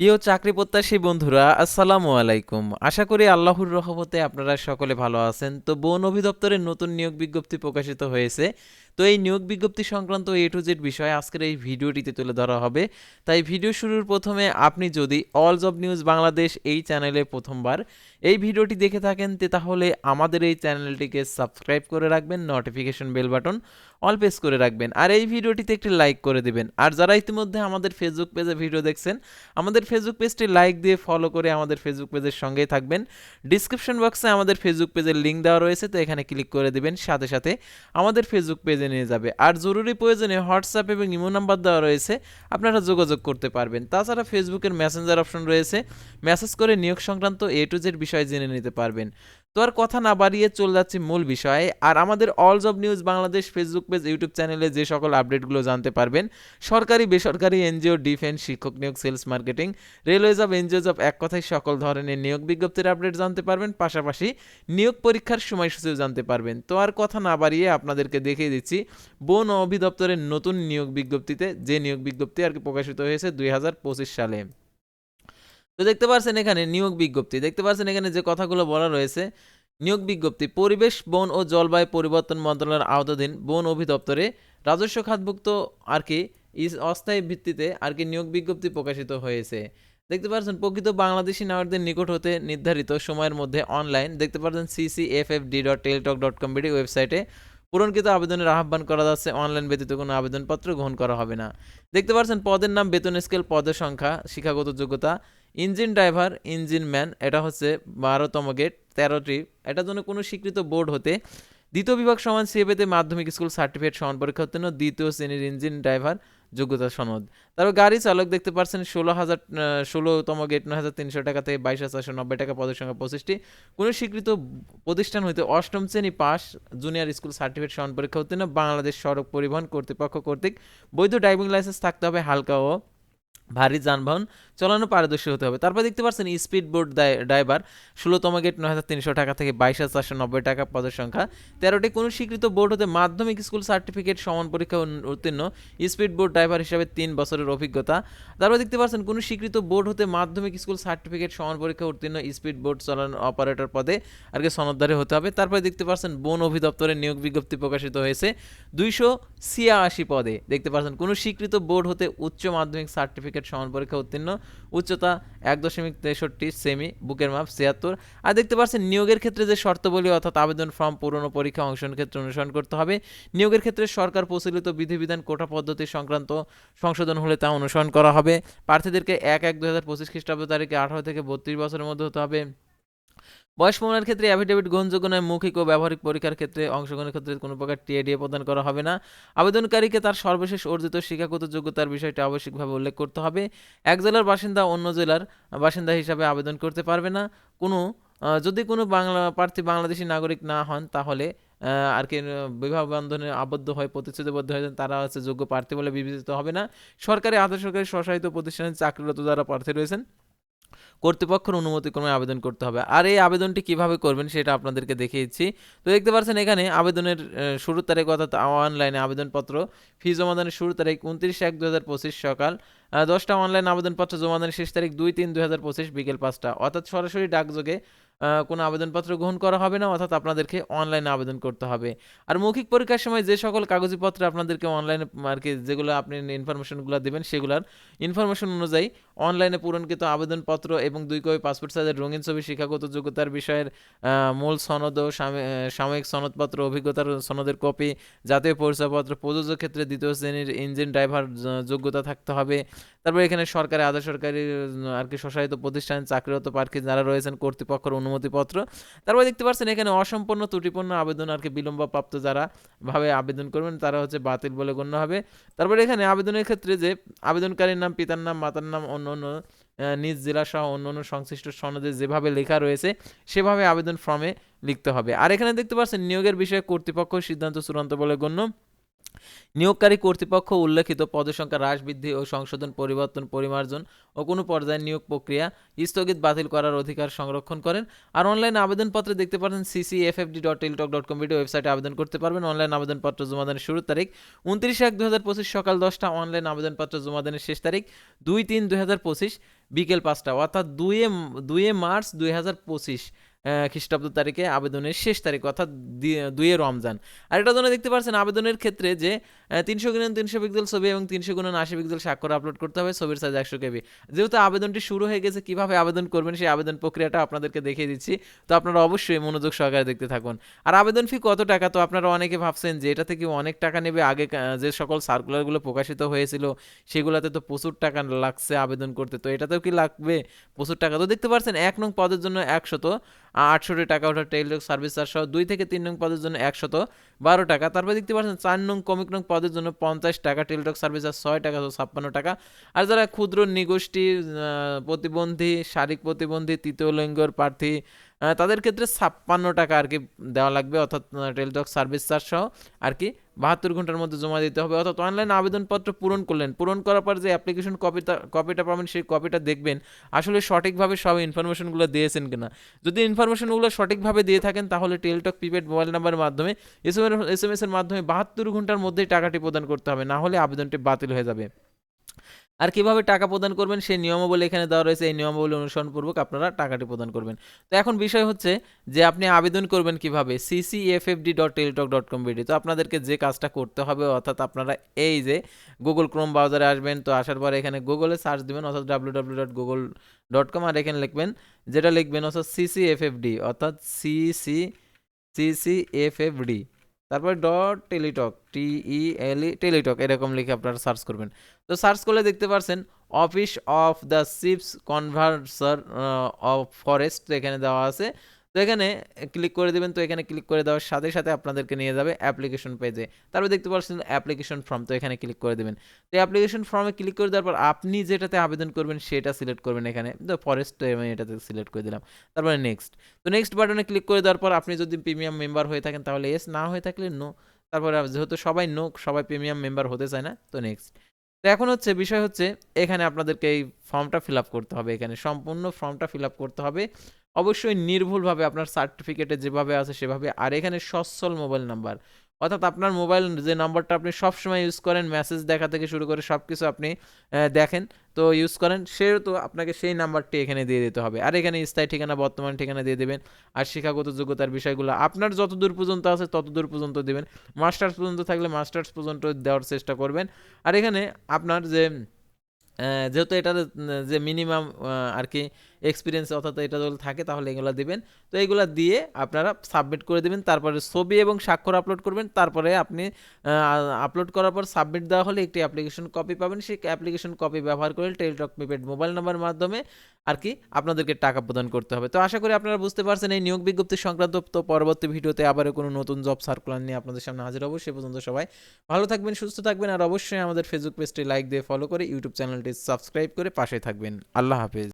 প্রিয় চাকরি প্রত্যাশী বন্ধুরা, আসসালামু আলাইকুম। আশা করি আল্লাহর রহমতে আপনারা সকলে ভালো আছেন। তো বন অভিদপ্তরের নতুন নিয়োগ বিজ্ঞপ্তি প্রকাশিত হয়েছে। তো এই নিয়োগ বিজ্ঞপ্তি সংক্রান্ত এ টু জেড বিষয় আজকের এই ভিডিওটিতে তুলে ধরা হবে। তাই ভিডিও শুরুর প্রথমে আপনি যদি অল জব নিউজ বাংলাদেশ এই চ্যানেলে প্রথমবার এই ভিডিওটি দেখে থাকেন তাহলে আমাদের এই চ্যানেলটিকে সাবস্ক্রাইব করে রাখবেন, notification bell button. All press করে রাখবেন। আর এই ভিডিওটিতে একটি লাইক করে দিবেন। আর যারা ইতিমধ্যে আমাদের ফেসবুক পেজে ভিডিও দেখছেন, আমাদের ফেসবুক পেজটি লাইক দিয়ে ফলো করে আমাদের ফেসবুক পেজের সঙ্গেই থাকবেন। ডিসক্রিপশন বক্সে আমাদের ফেসবুক পেজের লিঙ্ক দেওয়া রয়েছে, তো এখানে ক্লিক করে দিবেন। সাথে সাথে আমাদের ফেসবুক পেজে নিয়ে যাবে। আর জরুরি প্রয়োজনে হোয়াটসঅ্যাপ এবং ইমো নাম্বার দেওয়া রয়েছে, আপনারা যোগাযোগ করতে পারবেন। তাছাড়া ফেসবুকের মেসেঞ্জার অপশন রয়েছে। মেসেজ করে নিয়োগ সংক্রান্ত এ টু জেড বিষয় জেনে নিতে পারবেন। তো আর কথা না বাড়িয়ে চলে যাচ্ছি মূল বিষয়ে। আর আমাদের all job news Bangladesh Facebook page YouTube চ্যানেলে যে সকল আপডেটগুলো জানতে পারবেন, সরকারি, বেসরকারি এনজিও ডিফেন্স শিক্ষক নিয়োগ sales marketing railway job NGO job এক কথায় সকল ধরনের নিয়োগ বিজ্ঞপ্তির আপডেট জানতে পারবেন, পাশাপাশি নিয়োগ পরীক্ষার সময়সূচিও জানতে পারবেন। তো আর কথা না বাড়িয়ে আপনাদেরকে দেখিয়ে দিচ্ছি, বন অধিদপ্তরের নতুন নিয়োগ বিজ্ঞপ্তিতে যে নিয়োগ বিজ্ঞপ্তি আর কি প্রকাশিত হয়েছে দুই হাজার পঁচিশ সালে। তো দেখতে পাচ্ছেন এখানে নিয়োগ বিজ্ঞপ্তি। দেখতে পাচ্ছেন এখানে যে কথাগুলো বলা রয়েছে, নিয়োগ বিজ্ঞপ্তি, পরিবেশ, বন ও জলবায়ু পরিবর্তন মন্ত্রণালয়ের আওতাধীন বন অভিদপ্তরে রাজস্ব খাতভুক্ত আর কি অস্থায়ী ভিত্তিতে আর কি নিয়োগ বিজ্ঞপ্তি প্রকাশিত হয়েছে। দেখতে পাচ্ছেন প্রকৃত বাংলাদেশি নাগরিকদের নিকট হতে নির্ধারিত সময়ের মধ্যে অনলাইন দেখতে পাচ্ছেন CC F F D dot Teletalk dot com BD ওয়েবসাইটে পূরণকৃত আবেদনের আহ্বান করা যাচ্ছে অনলাইন ব্যতীত কোনো আবেদনপত্র গ্রহণ করা হবে না। দেখতে পাচ্ছেন পদের নাম, বেতন স্কেল পদের সংখ্যা, শিক্ষাগত যোগ্যতা ইঞ্জিন ড্রাইভার, ইঞ্জিন ম্যান, এটা হচ্ছে বারোতম গেট তেরোটি এটার জন্য কোনো স্বীকৃত বোর্ড হতে দ্বিতীয় বিভাগ সমান সিএবেতে মাধ্যমিক স্কুল সার্টিফিকেট সমান পরীক্ষা দ্বিতীয় শ্রেণির ইঞ্জিন ড্রাইভার, যোগ্যতা সনদ। তারপর গাড়ি চালক দেখতে পাচ্ছেন ষোলো হাজার ষোলোতম গেট, নয় হাজার তিনশো টাকা থেকে বাইশ হাজার চারশো নব্বই টাকা পদের সংখ্যা পঁচিশটি। কোনো স্বীকৃত প্রতিষ্ঠান হইতে অষ্টম শ্রেণি পাস, জুনিয়র স্কুল সার্টিফিকেট সমান পরীক্ষা উত্তীর্ণ, বাংলাদেশ সড়ক পরিবহন কর্তৃপক্ষ কর্তৃক বৈধ ড্রাইভিং লাইসেন্স থাকতে হবে হালকা ও ভারী যানবাহন। চালানো পারদর্শী হতে হবে। তারপর দেখতে পাচ্ছেন স্পিড বোট ড্রাইভার ষোলোতম গেট নয় হাজার তিনশো টাকা থেকে বাইশ হাজার চারশো নব্বই টাকা পদের সংখ্যা তেরোটি কোনো স্বীকৃত বোর্ড হতে মাধ্যমিক স্কুল সার্টিফিকেট সমান পরীক্ষা উত্তীর্ণ। স্পিড বোট ড্রাইভার হিসাবে তিন বছরের অভিজ্ঞতা। তারপর দেখতে পাচ্ছেন কোনো স্বীকৃত বোর্ড হতে মাধ্যমিক স্কুল সার্টিফিকেট সমান পরীক্ষা উত্তীর্ণ স্পিড বোট চালানো অপারেটর পদে আর কি সনদদারি হতে হবে। তারপরে দেখতে পাচ্ছেন, বন অধিদপ্তরের নিয়োগ বিজ্ঞপ্তি প্রকাশিত হয়েছে দুইশো ছিয়াশি পদে। দেখতে পাচ্ছেন কোনো স্বীকৃত বোর্ড হতে উচ্চ মাধ্যমিক সার্টিফিকেট সমান পরীক্ষা উত্তীর্ণ। উচ্চতা এক দশমিক তেষট্টি সেমি বুকের মাপ ছিয়াত্তর। আর দেখতে পাচ্ছেন নিয়োগের ক্ষেত্রে যে শর্তবলী অর্থাৎ আবেদন ফর্ম পুরনো পরীক্ষা অংশগ্রহণ ক্ষেত্রে অনুসরণ করতে হবে। নিয়োগের ক্ষেত্রে সরকার প্রচলিত বিধিবিধান কোটা পদ্ধতি সংক্রান্ত সংশোধন হলে তা অনুসরণ করা হবে। প্রার্থীদেরকে এক এক দু হাজার পঁচিশ খ্রিস্টাব্দ তারিখে আঠারো থেকে বত্রিশ বছরের মধ্যে হতে হবে। বয়স প্রমাণের ক্ষেত্রে অ্যাফিডেভিট গ্রহণযোগ্য নয় মৌখিক ও ব্যবহারিক পরীক্ষার ক্ষেত্রে অংশগ্রহণের ক্ষেত্রে কোনো প্রকার টিএডিএ প্রদান করা হবে না। আবেদনকারীকে তার সর্বশেষ অর্জিত শিক্ষাগত যোগ্যতার বিষয়টি আবশ্যিকভাবে উল্লেখ করতে হবে। এক জেলার বাসিন্দা অন্য জেলার বাসিন্দা হিসাবে আবেদন করতে পারবে না। কোনো যদি কোনো বাংলা প্রার্থী বাংলাদেশি নাগরিক না হন তাহলে আর কি বিবাহ বন্ধনে আবদ্ধ হয়ে প্রতিশ্রুতিবদ্ধ হয়ে যান, তারা হচ্ছে যোগ্য প্রার্থী বলে বিবেচিত হবে না। সরকারি আধা সরকারি স্বশাসিত প্রতিষ্ঠানে চাকরিরত যারা প্রার্থী রয়েছেন কর্তৃপক্ষের অনুমতি ক্রমে আবেদন করতে হবে। আর এই আবেদনটি কীভাবে করবেন সেটা আপনাদেরকে দেখিয়েছি। তো দেখতে পাচ্ছেন এখানে আবেদনের শুরু তারিখ অর্থাৎ অনলাইনে আবেদনপত্র, ফি জমাদানের শুরু তারিখ উনত্রিশ এক দু হাজার পঁচিশ সকাল দশটা অনলাইন আবেদনপত্র জমাদানের শেষ তারিখ দুই তিন দু হাজার পঁচিশ বিকেল পাঁচটা। অর্থাৎ সরাসরি ডাকযোগে কোনো আবেদনপত্র গ্রহণ করা হবে না, অর্থাৎ আপনাদেরকে অনলাইনে আবেদন করতে হবে। আর মৌখিক পরীক্ষার সময় যে সকল কাগজপত্র আপনাদেরকে অনলাইনে আর কি যেগুলো আপনি ইনফরমেশনগুলো দেবেন, সেগুলোর ইনফরমেশন অনুযায়ী অনলাইনে পূরণকৃত আবেদনপত্র এবং দুই কপি পাসপোর্ট সাইজের রঙিন ছবি, শিক্ষাগত যোগ্যতার বিষয়ের মূল সনদ ও সাময়িক সনদপত্র, অভিজ্ঞতার সনদের কপি, জাতীয় পরিচয়পত্র, প্রযোজ্য ক্ষেত্রে দ্বিতীয় শ্রেণির ইঞ্জিন ড্রাইভার যোগ্যতা থাকতে হবে। তারপর এখানে সরকারি, আধা সরকারি আর কি স্বশাসিত প্রতিষ্ঠান, চাকরিরত প্রার্থী যারা রয়েছেন, কর্তৃপক্ষের অনুমতিপত্র। তারপর দেখতে পাচ্ছেন এখানে অসম্পূর্ণ, ত্রুটিপূর্ণ আবেদন আর কি বিলম্বপ্রাপ্ত যারা ভাবে আবেদন করবেন, তারা হচ্ছে বাতিল বলে গণ্য হবে। তারপরে এখানে আবেদনের ক্ষেত্রে যে আবেদনকারীর নাম, পিতার নাম, মাতার নাম, অন্য অন্য নিজ জেলা সহ অন্য অন্য সংশ্লিষ্ট সনদে যেভাবে লেখা রয়েছে, সেভাবে আবেদন ফর্মে লিখতে হবে। আর এখানে দেখতে পাচ্ছেন নিয়োগের বিষয়ে কর্তৃপক্ষ সিদ্ধান্ত চূড়ান্ত বলে গণ্য। নিয়োগকারী কর্তৃপক্ষ উল্লেখিত পদসংখ্যা হ্রাস বৃদ্ধি ও সংশোধন পরিবর্তন পরিমার্জন ও কোনো পর্যায়ে নিয়োগ প্রক্রিয়া স্থগিত বাতিল করার অধিকার সংরক্ষণ করেন। আর অনলাইন আবেদনপত্রে দেখতে পারেন CC FFD dot Teletalk dot com ওয়েবসাইটে আবেদন করতে পারবেন। অনলাইন আবেদনপত্র জমাদানের শুরুর তারিখ উনত্রিশ এক দু হাজার পঁচিশ সকাল দশটা, অনলাইন আবেদনপত্র জমাদানের শেষ তারিখ দুই তিন দুই হাজার পঁচিশ বিকেল পাঁচটা, অর্থাৎ দুয়ে দুয়ে মার্চ দুই হাজার পঁচিশ। খ্রিস্টাব্দ তারিখে আবেদনের শেষ তারিখ, অর্থাৎ দুয়ে রমজান। আর এটা জন্য দেখতে পাচ্ছেন আবেদনের ক্ষেত্রে যে তিনশো গুণন তিনশো পিক্সেল ছবি এবং তিনশো গুণন আশি পিক্সেল স্বাক্ষর আপলোড করতে হবে ছবির সাইজ একশো কেবি। যেহেতু আবেদনটি শুরু হয়ে গেছে, কীভাবে আবেদন করবেন সেই আবেদন প্রক্রিয়াটা আপনাদেরকে দেখিয়ে দিচ্ছি। তো আপনারা অবশ্যই মনোযোগ সহকারে দেখতে থাকুন। আর আবেদন ফি কত টাকা? তো আপনারা অনেকে ভাবছেন যে, এটা থেকে অনেক টাকা নেবে। আগে যে সকল সার্কুলারগুলো প্রকাশিত হয়েছিল, সেগুলোতে তো প্রচুর টাকা লাগছে আবেদন করতে। তো এটাতেও কি লাগবে? প্রচুর টাকা। তো দেখতে পাচ্ছেন এক নং পদের জন্য একশত আটষট্টি টাকা ওঠা টেলিটক সার্ভিস চার্জ সহ দুই থেকে তিন নং পদের জন্য একশত বারো টাকা। তারপরে দেখতে পাচ্ছেন চার নং কমিক নং পদের জন্য পঞ্চাশ টাকা টেলিটক সার্ভিস চার্জ ছয় টাকা ছাপ্পান্ন টাকা। আর যারা ক্ষুদ্র নিগোষ্ঠী প্রতিবন্ধী শারীরিক প্রতিবন্ধী, তৃতীয় লিঙ্গর প্রার্থী তাদের ক্ষেত্রে ছাপ্পান্ন টাকা আর কি দেওয়া লাগবে, অর্থাৎ টেলিটক সার্ভিস চার্জ সহ আর কি বাহাত্তর ঘণ্টার মধ্যে জমা দিতে হবে। অর্থাৎ অনলাইন আবেদনপত্র পূরণ করলেন। পূরণ করার পর যে অ্যাপ্লিকেশন কপিটা কপিটা পাবেন, সেই কপিটা দেখবেন, আসলে সঠিকভাবে সব ইনফরমেশনগুলো দিয়েছেন কিনা। যদি ইনফরমেশনগুলো সঠিকভাবে দিয়ে থাকেন, তাহলে টেলটক, প্রিপেড মোবাইল নাম্বারের মাধ্যমে এস এম এস এর মাধ্যমে বাহাত্তর ঘণ্টার মধ্যেই টাকাটি প্রদান করতে হবে। না হলে আবেদনটি বাতিল হয়ে যাবে। আর কীভাবে টাকা প্রদান করবেন সেই নিয়মাবলী এখানে দেওয়া রয়েছে, এই নিয়মাবলী অনুসরণপূর্বক আপনারা টাকাটি প্রদান করবেন। তো এখন বিষয় হচ্ছে যে আপনি আবেদন করবেন কীভাবে? CCFFD dot Teletalk dot com BD তো আপনাদেরকে যে কাজটা করতে হবে, অর্থাৎ আপনারা এই যে গুগল ক্রোম ব্রাউজারে আসবেন, তো আসার পরে এখানে গুগলে সার্চ দেবেন, অর্থাৎ W W dot Google dot com আর এখানে লিখবেন, যেটা লিখবেন অর্থাৎ সিসিএফএফডি অর্থাৎ সিসি সিসিএফএফডি তারপর dot Teletalk T E L E Teletalk এরকম লিখে আপনারা সার্চ করবেন। তো সার্চ করলে দেখতে পারছেন office of the chief conservator of forest এখানে দেওয়া আছে। তো এখানে ক্লিক করে দেবেন, তো এখানে ক্লিক করে দেওয়ার সাথে সাথে আপনাদেরকে নিয়ে যাবে অ্যাপ্লিকেশন পেজে তারপর দেখতে পাচ্ছেন অ্যাপ্লিকেশন ফর্ম তো এখানে ক্লিক করে দেবেন। তো অ্যাপ্লিকেশন ফর্মে ক্লিক করে দেওয়ার পর আপনি যেটাতে আবেদন করবেন সেটা সিলেক্ট করবেন এখানে। তো ফরেস্ট আমি এটাতে সিলেক্ট করে দিলাম। তারপরে নেক্সট তো নেক্সট বাটনে ক্লিক করে দেওয়ার পর আপনি যদি প্রিমিয়াম মেম্বার হয়ে থাকেন তাহলে এস না হয়ে থাকলে নো তারপরে যেহেতু সবাই নো সবাই প্রিমিয়াম মেম্বার হতে চায় না, তো নেক্সট তো এখন হচ্ছে বিষয় হচ্ছে, এখানে আপনাদেরকে এই ফর্মটা ফিল আপ করতে হবে এখানে। সম্পূর্ণ ফর্মটা ফিল আপ করতে হবে। অবশ্যই নির্ভুলভাবে আপনার সার্টিফিকেটে যেভাবে আছে সেভাবে। আর এখানে সচ্ছল মোবাইল নাম্বার। অর্থাৎ আপনার মোবাইল যে নাম্বারটা আপনি সবসময় ইউজ করেন মেসেজ দেখা থেকে শুরু করে সব কিছু আপনি দেখেন তো ইউজ করেন সেহেতু আপনাকে সেই নাম্বারটি এখানে দিয়ে দিতে হবে। আর এখানে স্থায়ী ঠিকানা বর্তমান ঠিকানা দিয়ে দেবেন। আর শিক্ষাগত যোগ্যতার বিষয়গুলো আপনার যত দূর পর্যন্ত আছে তত দূর পর্যন্ত দেবেন। মাস্টার্স পর্যন্ত থাকলে মাস্টার্স পর্যন্ত দেওয়ার চেষ্টা করবেন। আর এখানে আপনার যে যেহেতু উম, যে মিনিমাম আর কি এক্সপিরিয়েন্স অর্থাৎ এটা যদি থাকে তাহলে এগুলো দিবেন। তো এগুলো দিয়ে আপনারা সাবমিট করে দেবেন, তারপরে ছবি এবং স্বাক্ষর আপলোড করবেন, তারপরে আপনি আপলোড করার পর সাবমিট দেওয়া হলে একটি অ্যাপ্লিকেশন কপি পাবেন। সেই অ্যাপ্লিকেশন কপি ব্যবহার করে টেলিটক প্রিপেড মোবাইল নাম্বারের মাধ্যমে আর কি আপনাদেরকে টাকা প্রদান করতে হবে। তো আশা করি আপনারা বুঝতে পারছেন, এই নিয়োগ বিজ্ঞপ্তি সংক্রান্ত তো পরবর্তী ভিডিওতে আবারও কোনো নতুন জব সার্কুলার নিয়ে আপনাদের সামনে হাজির হব। সে পর্যন্ত সবাই ভালো থাকবেন, সুস্থ থাকবেন আর অবশ্যই আমাদের ফেসবুক পেজটি লাইক দিয়ে ফলো করে ইউটিউব চ্যানেলটি সাবস্ক্রাইব করে পাশে থাকবেন। আল্লাহ হাফেজ।